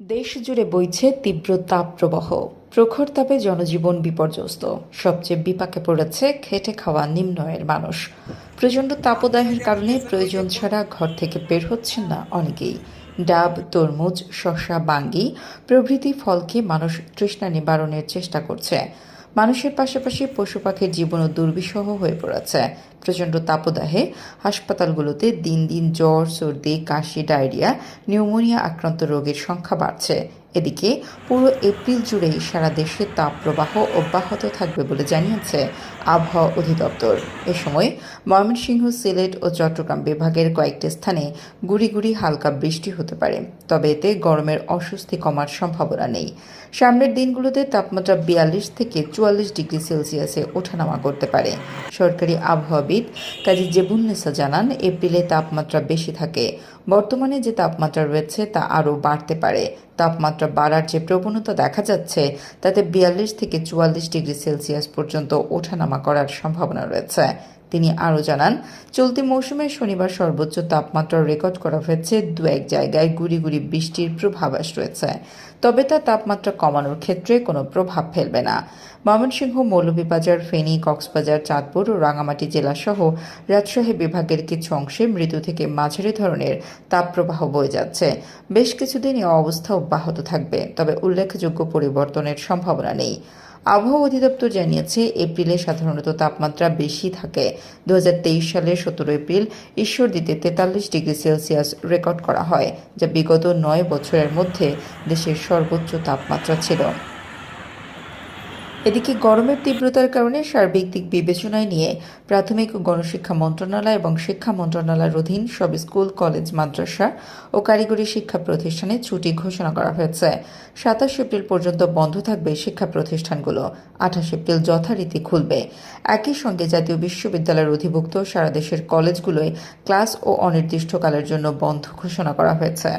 দেশ জুড়ে বইছে তীব্র তাপ প্রবাহ প্রখর তাপে জনজীবন বিপর্যস্ত। সবচেয়ে বিপাকে পড়েছে খেটে খাওয়া নিম্নয়ের মানুষ। প্রচণ্ড তাপদাহের কারণে প্রয়োজন ছাড়া ঘর থেকে বের হচ্ছেন না অনেকেই। ডাব, তরমুজ, শসা, বাঙ্গি প্রভৃতি ফলকে মানুষ তৃষ্ণা নিবারণের চেষ্টা করছে। মানুষের পাশাপাশি পশু পাখির জীবনও দুর্বিষহ হয়ে পড়েছে। প্রচণ্ড তাপদাহে হাসপাতালগুলোতে দিন দিন জ্বর, সর্দি, কাশি, ডায়রিয়া, নিউমোনিয়া আক্রান্ত রোগের সংখ্যা বাড়ছে। এদিকে পুরো এপ্রিল জুড়েই সারা দেশে তাপপ্রবাহ অব্যাহত থাকবে বলে জানিয়েছে আবহাওয়া অধিদপ্তর। এ সময় ময়মনসিংহ, সিলেট ও চট্টগ্রাম বিভাগের কয়েকটি স্থানে গুড়ি গুড়ি হালকা বৃষ্টি হতে পারে, তবে এতে গরমের অস্বস্তি কমার সম্ভাবনা নেই। সামনের দিনগুলোতে তাপমাত্রা বিয়াল্লিশ থেকে চুয়াল্লিশ ডিগ্রি সেলসিয়াসে ওঠানামা করতে পারে। সরকারি আবহাওয়াবিদ কাজী জেবুন্নেসা জানান, এপ্রিলে তাপমাত্রা বেশি থাকে। বর্তমানে যে তাপমাত্রা রয়েছে তা আরও বাড়তে পারে তাপমাত্রা বাড়ার যে প্রবণতা দেখা যাচ্ছে, তাতে বিয়াল্লিশ থেকে চুয়াল্লিশ ডিগ্রি সেলসিয়াস পর্যন্ত ওঠানামা করার সম্ভাবনা রয়েছে। তিনি আরও জানান, চলতি মৌসুমে শনিবার সর্বোচ্চ তাপমাত্রা রেকর্ড করা হয়েছে দু এক জায়গায় গুড়ি গুড়ি বৃষ্টির পূর্বাভাস রয়েছে। তবে তা তাপমাত্রা কমানোর ক্ষেত্রে কোনো প্রভাব ফেলবে না। ময়মনসিংহ, মৌলভীবাজার, ফেনী, কক্সবাজার, চাঁদপুর ও রাঙামাটি জেলাসহ রাজশাহী বিভাগের কিছু অংশে মৃদু থেকে মাঝারি ধরনের তাপপ্রবাহ বয়ে যাচ্ছে। বেশ কিছুদিন এই অবস্থা অব্যাহত থাকবে, তবে উল্লেখযোগ্য পরিবর্তনের সম্ভাবনা নেই। আবহাওয়া অধিদপ্তর জানিয়েছে, এপ্রিলে সাধারণত তাপমাত্রা বেশি থাকে। দু হাজার তেইশ সালের সতেরো এপ্রিল ঈশ্বরদীতে তেতাল্লিশ ডিগ্রি সেলসিয়াস রেকর্ড করা হয়, যা বিগত নয় বছরের মধ্যে দেশের সর্বোচ্চ তাপমাত্রা ছিল। এদিকে গরমের তীব্রতার কারণে সার্বিক দিক বিবেচনায় নিয়ে প্রাথমিক ও গণশিক্ষা মন্ত্রণালয় এবং শিক্ষা মন্ত্রণালয়ের অধীন সব স্কুল, কলেজ, মাদ্রাসা ও কারিগরি শিক্ষা প্রতিষ্ঠানে ছুটি ঘোষণা করা হয়েছে। সাতাশ এপ্রিল পর্যন্ত বন্ধ থাকবে শিক্ষা প্রতিষ্ঠানগুলো। আঠাশ এপ্রিল যথারীতি খুলবে। একই সঙ্গে জাতীয় বিশ্ববিদ্যালয়ের অধিভুক্ত সারা দেশের কলেজগুলোয় ক্লাস ও অনির্দিষ্টকালের জন্য বন্ধ ঘোষণা করা হয়েছে।